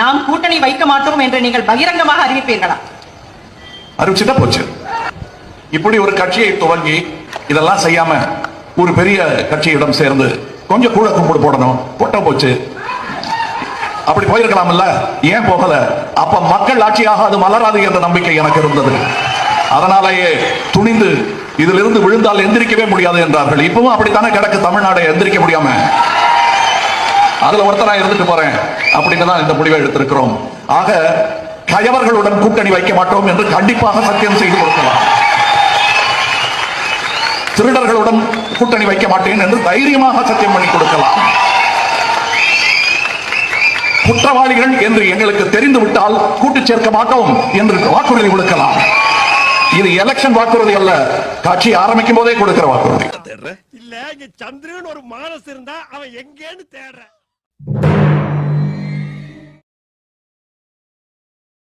நாம் கூட்டணி வைக்க மாட்டோம் என்று நீங்கள் பகிரங்கமாக அறிவிப்பீர்களா? அறிவிச்சுட்டா போச்சு. இப்படி ஒரு கட்சியை துவங்கி இதெல்லாம் செய்யாம ஒரு பெரிய கட்சியிடம் சேர்ந்து கொஞ்சம் கூட கும்பிடு போடணும். போட்ட போச்சு. அப்படி போயிருக்கலாம்ல? ஏன் போகல? அப்ப மக்கள் ஆட்சியாக அது மலராது என்ற நம்பிக்கை எனக்கு இருந்தது. அதனாலேயே துணிந்து இதிலிருந்து விழுந்தால் எந்திரிக்கவே முடியாது என்றார்கள். இப்பவும் அப்படித்தானே கிடக்கு தமிழ்நாடு எந்திரிக்க முடியாம? அதுல ஒருத்தரா இருந்துட்டு போறேன். அப்படின்னு தான் இந்த முடிவை எடுத்திருக்கிறோம். ஆக கயவர்களுடன் கூட்டணி வைக்க மாட்டோம் என்று கண்டிப்பாக சத்தியம் செய்து கொடுக்கலாம். திருடர்களுடன் கூட்டணி வைக்க மாட்டேன் என்று தைரியமாக சத்தியம் பண்ணி கொடுக்கலாம். குற்றவாளிகள் என்று எங்களுக்கு தெரிந்து விட்டால் கூட்டு சேர்க்க மாட்டோம் என்று வாக்குறுதி கொடுக்கலாம். இது எலெக்ஷன் வாக்குறுதி அல்ல. கட்சி ஆரம்பிக்கும் போதே கொடுக்கிற வாக்குறுதி. இல்ல இங்க சந்திரன் ஒரு மானஸ் இருந்தா அவன் எங்கேன்னு தேடுற.